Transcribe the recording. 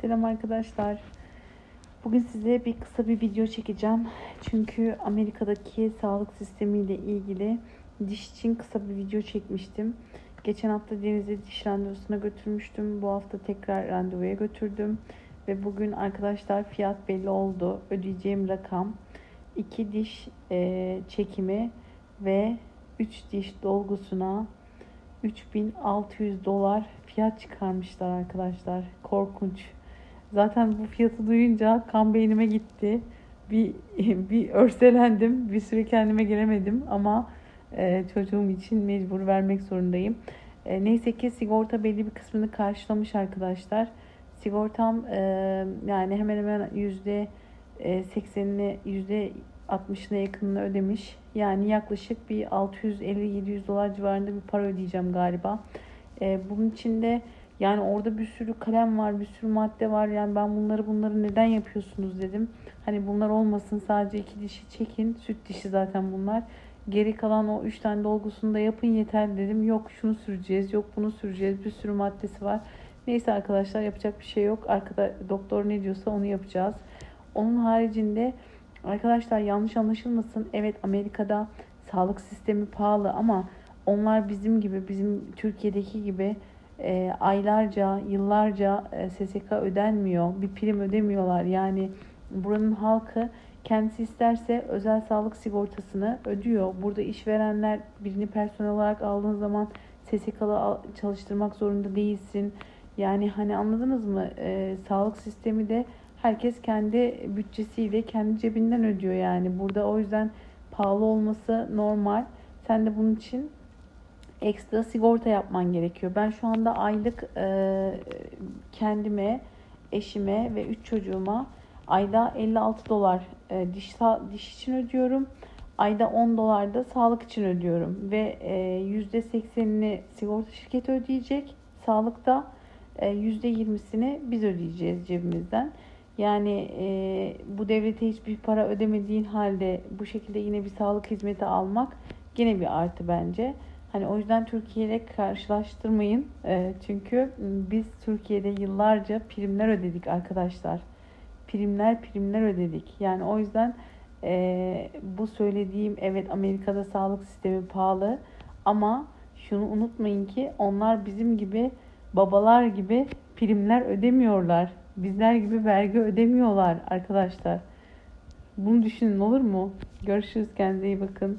Selam arkadaşlar. Bugün size bir kısa bir video çekeceğim. Çünkü Amerika'daki sağlık sistemiyle ilgili diş için kısa bir video çekmiştim. Geçen hafta Deniz'i diş randevusuna götürmüştüm. Bu hafta tekrar randevuya götürdüm. Ve bugün arkadaşlar fiyat belli oldu. Ödeyeceğim rakam 2 diş e, çekimi ve 3 diş dolgusuna 3600 dolar fiyat çıkarmışlar arkadaşlar. Korkunç. Zaten bu fiyatı duyunca kan beynime gitti. Bir bir örselendim. Bir süre kendime gelemedim ama e, çocuğum için mecbur vermek zorundayım. E, neyse ki sigorta belli bir kısmını karşılamış arkadaşlar. Sigortam e, yani hemen hemen yüzde e, 80'ini yüzde 60'ına yakınını ödemiş. Yani yaklaşık bir 650-700 dolar civarında bir para ödeyeceğim galiba. Ee, bunun içinde yani orada bir sürü kalem var, bir sürü madde var. Yani ben bunları bunları neden yapıyorsunuz dedim. Hani bunlar olmasın sadece iki dişi çekin. Süt dişi zaten bunlar. Geri kalan o üç tane dolgusunu da yapın yeter dedim. Yok şunu süreceğiz, yok bunu süreceğiz. Bir sürü maddesi var. Neyse arkadaşlar yapacak bir şey yok. Arkada doktor ne diyorsa onu yapacağız. Onun haricinde Arkadaşlar yanlış anlaşılmasın. Evet Amerika'da sağlık sistemi pahalı ama onlar bizim gibi, bizim Türkiye'deki gibi e, aylarca, yıllarca e, SSK ödenmiyor. Bir prim ödemiyorlar. Yani buranın halkı kendisi isterse özel sağlık sigortasını ödüyor. Burada işverenler birini personel olarak aldığın zaman SSK'lı çalıştırmak zorunda değilsin. Yani hani anladınız mı? E, sağlık sistemi de herkes kendi bütçesiyle kendi cebinden ödüyor yani. Burada o yüzden pahalı olması normal. Sen de bunun için ekstra sigorta yapman gerekiyor. Ben şu anda aylık e, kendime, eşime ve 3 çocuğuma ayda 56 dolar e, diş diş için ödüyorum. Ayda 10 dolar da sağlık için ödüyorum ve e, %80'ini sigorta şirketi ödeyecek. Sağlıkta e, %20'sini biz ödeyeceğiz cebimizden. Yani e, bu devlete hiçbir para ödemediğin halde bu şekilde yine bir sağlık hizmeti almak gene bir artı bence. Hani o yüzden Türkiye ile karşılaştırmayın. E, çünkü biz Türkiye'de yıllarca primler ödedik arkadaşlar. Primler primler ödedik. Yani o yüzden e, bu söylediğim evet Amerika'da sağlık sistemi pahalı ama şunu unutmayın ki onlar bizim gibi babalar gibi primler ödemiyorlar bizler gibi vergi ödemiyorlar arkadaşlar. Bunu düşünün olur mu? Görüşürüz kendinize iyi bakın.